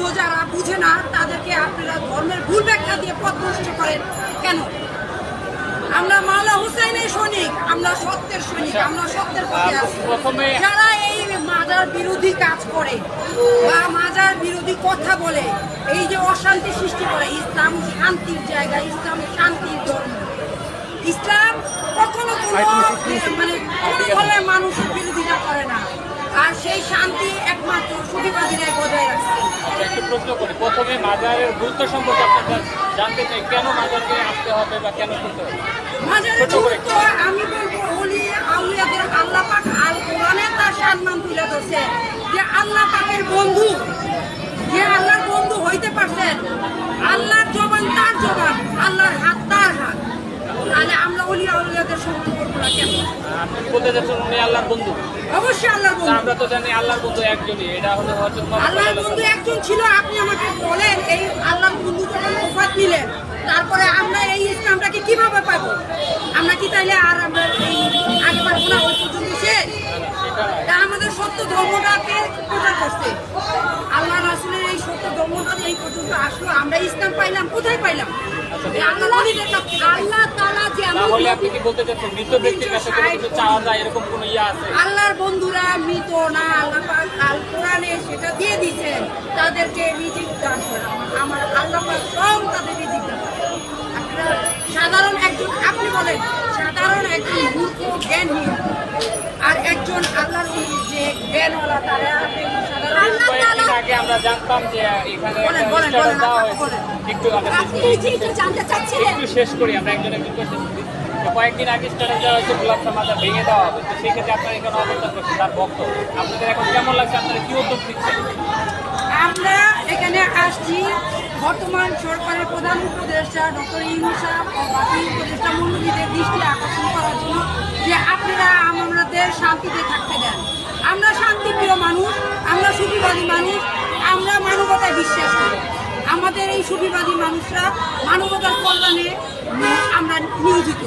অন্ধ যারা বুঝে না তাদেরকে আপনারা ধর্মের ভুল ব্যাখ্যা দিয়ে পথ নষ্ট করেন। কেন? আমরা মাওলা হুসাইনের সৈনিক আমরা সত্যের সৈনিক আমরা সত্যের পথে আছি। যারা এই মাজার বিরোধী কাজ করে বা মাজার বিরোধী কথা বলে এই যে অশান্তি সৃষ্টি করে ইসলাম শান্তির জায়গা ইসলাম শান্তির ধর্ম। ইসলাম কখনো কোনো মানে কোনো ধরনের মানুষের বিরোধিতা করে না। আর সেই শান্তি একমাত্র সুবিবাদীরাই বজায় রাখছে প্রশ্ন করি। প্রথমে মাজারের গুরুত্ব সম্পর্কে আপনার জানতে চাই কেন মাজারকে আসতে হবে বা কেন করতে হবে? মাঝারে গুরুত্ব আমি বলব ওলি আউলিয়াদের আল্লাহ পাক আল কোরআনে তার সম্মান তুলে ধরছে যে আল্লাহ পাকের বন্ধু যে আল্লাহর বন্ধু হইতে পারছেন। আল্লাহর জবান তার জবান আল্লাহর হাত তার হাত। তাহলে আমরা ওলি আউলিয়াদের সঙ্গে করব না কেন? বলতে চাচ্ছেন উনি আল্লাহর বন্ধু? অবশ্যই আল্লাহর বন্ধু। আমরা তো জানি আল্লাহর বন্ধু একজনই এটা হলো আল্লাহর বন্ধু একজন ছিল। এই আল্লাহ বন্ধু যখন ওফাত নিলেন তারপরে আমরা এই ইসলামটাকে কীভাবে পাবো? আমরা কি তাইলে আর আমরা এই আগে পারব না? ওই পর্যন্ত শেষ তা আমাদের সত্য ধর্মটাকে প্রচার করছে। আল্লাহ রাসুলের এই সত্য ধর্মটা এই পর্যন্ত আসলো আমরা ইসলাম পাইলাম কোথায় পাইলাম? আল্লাহ নবীদের কাছ থেকে পাইলাম। আল্লাহ তাআলা যেমন তাহলে আপনি কি বলতে চাচ্ছেন? মৃত ব্যক্তির কাছে কোনো কিছু চাওয়া যায় এরকম কোনো ইয়ে আছে? আল্লাহর বন্ধুরা মৃত না আল্লাহ পাক কোরআনে সেটা দিয়ে দিচ্ছেন তাদেরকে রিজিক দান করে আমার আল্লাহ পাক সব সাধারণ একজন আপনি বলেন সাধারণ একজন মূর্খ জ্ঞানহীন আর একজন আল্লাহর যে জ্ঞানওয়ালা তারা কয়েকদিন আগে আমরা জানতাম যে এখানে একটা জানতে চাচ্ছিলেন? একটু শেষ করি আমরা একজন একজন করে শেষ করি। কয়েকদিন আগে স্ট্যাটাস দেওয়া হয়েছে গোলাপ মাথা ভেঙে দেওয়া হবে তো সেক্ষেত্রে আপনার এখানে অবস্থান করছেন। তার ভক্ত। আপনাদের এখন কেমন লাগছে? আপনারা কি উদ্যোগ নিচ্ছেন? আমরা আসছি। বর্তমান সরকারের প্রধান উপদেষ্টা ডক্টর সাহেব ও বাকি উপদেষ্টা মন্ডলীদের দৃষ্টি আকর্ষণ করার জন্য যে আপনারা আমাদের শান্তিতে থাকতে দেন। আমরা শান্তিপ্রিয় মানুষ, আমরা সুফিবাদী মানুষ, আমরা মানবতায় বিশ্বাস। করি আমাদের এই সুফিবাদী মানুষরা মানবতার কল্যাণে আমরা নিয়োজিত।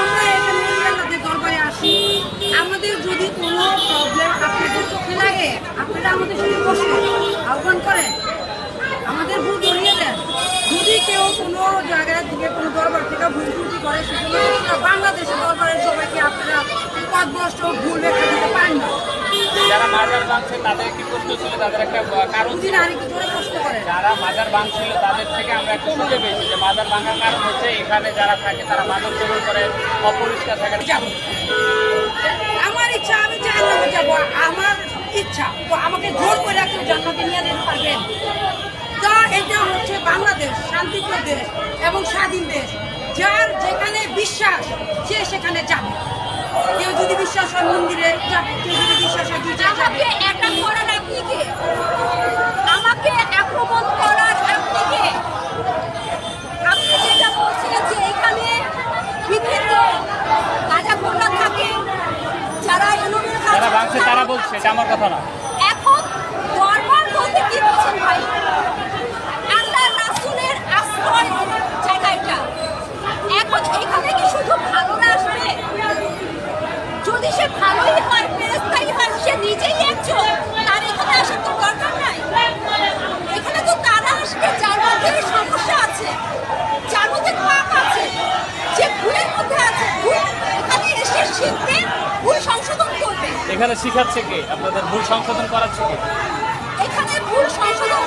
আমরা এখানে আপনাদের দরবারে আসি। আমাদের যদি কোনো প্রবলেম আপনাদের চোখে লাগে, আপনারা আমাদের সঙ্গে বসে আহ্বান করেন আমাদের ভুল ধরিয়ে দেন যদি কেউ কোনো জায়গায় থেকে কোনো দরবার থেকে ভুল ত্রুটি করে আপনারা বাংলাদেশের দরবারের সবাইকে আপনারা পদভ্রষ্ট ভুল ব্যাখ্যা দিতে পারেন না? যারা মাজার ভাঙছে তাদের কি ছিল? তাদের একটা কারণ যারা মাজার ভাঙছিল তাদের থেকে আমরা একটা শুনতে পেয়েছি যে মাজার ভাঙার কারণ হচ্ছে এখানে যারা থাকে তারা মাজার চুরি করে অপরিষ্কার থাকে আমার ইচ্ছা আমি জান্নাতে যাব আমার ইচ্ছা তো আমাকে জোর করে কেউ জান্নাতে নিয়ে যেতে পারবেন। তা এটা হচ্ছে বাংলাদেশ শান্তিপ্রিয় দেশ এবং স্বাধীন দেশ। যার যেখানে বিশ্বাস সে সেখানে যাবে। কেউ যদি বিশ্বাস হয় মন্দিরে যাবে কেউ যদি বিশ্বাস হয় যাবে। অ্যাটাক করার আপনি কে? আমাকে আক্রমণ করার আপনি কে? আপনি যেটা বলছিলেন যে এখানে বিভিন্ন থাকে যারা এলোমেলো তারা বলছে এটা আমার কথা না। এখানে শিখাচ্ছে কে? আপনাদের ভুল সংশোধন করাচ্ছে কে? এখানে ভুল